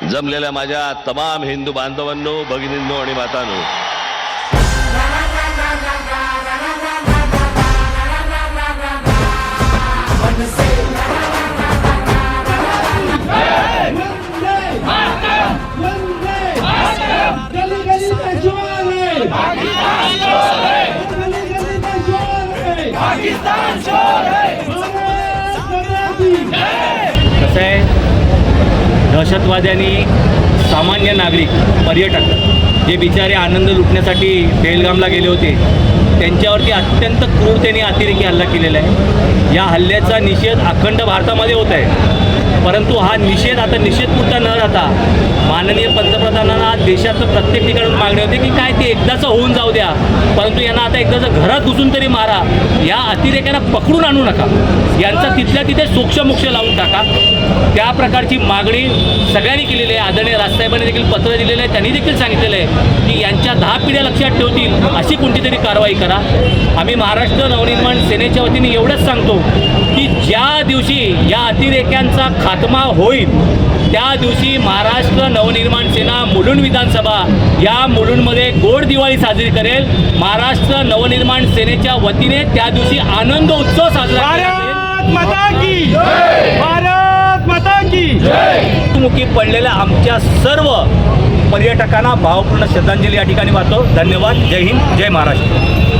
जमलेल्या माझ्या तमाम हिंदू बांधवांनो भगिनींनो आणि मातांनो दहशतवाद्यांनी सामान्य नागरिक पर्यटक जे बिचारे आनंद लुटण्यासाठी बेलगामला गेले होते त्यांच्यावरती अत्यंत क्रूरतेने अतिरेकी हल्ला केलेला आहे. या हल्ल्याचा निषेध अखंड भारतामध्ये होत आहे. परंतु हा निषेध आता निषेधपुरता न राहता माननीय पंतप्रधानांना देशाचं प्रत्येक ठिकाणून मागणी होती की काय ते एकदाचं होऊन जाऊ द्या. परंतु यांना आता एकदाचं घरात घुसून तरी मारा. या अतिरेक्यांना पकडून आणू नका. यांचा तिथल्या तिथे सोक्षमोक्ष लावून टाका. त्या प्रकारची मागणी सगळ्यांनी केलेली आहे. आदरणीय राजसाहेबांनी देखील पत्र दिलेलं आहे. त्यांनी देखील सांगितलेलं आहे की पिढ्या लक्षात ठेवतील अशी कोणती तरी कारवाई करा. आम्ही महाराष्ट्र नवनिर्माण सेनेच्या वतीने एवढंच सांगतो की ज्या दिवशी या अतिरेक्यांचा खात्मा होईल त्या दिवशी महाराष्ट्र नवनिर्माण सेना मुलुंड विधानसभा या मुलुंडमध्ये गोड दिवाळी साजरी करेल. महाराष्ट्र नवनिर्माण सेनेच्या वतीने त्या दिवशी आनंद उत्सव साजरा केला जाईल. भारत माता की भारत माता की मृत्युमुखी पडलेल्या आमच्या सर्व पर्यटकांना भावपूर्ण श्रद्धांजली या ठिकाणी वाहतो. धन्यवाद. जय हिंद. जय महाराष्ट्र.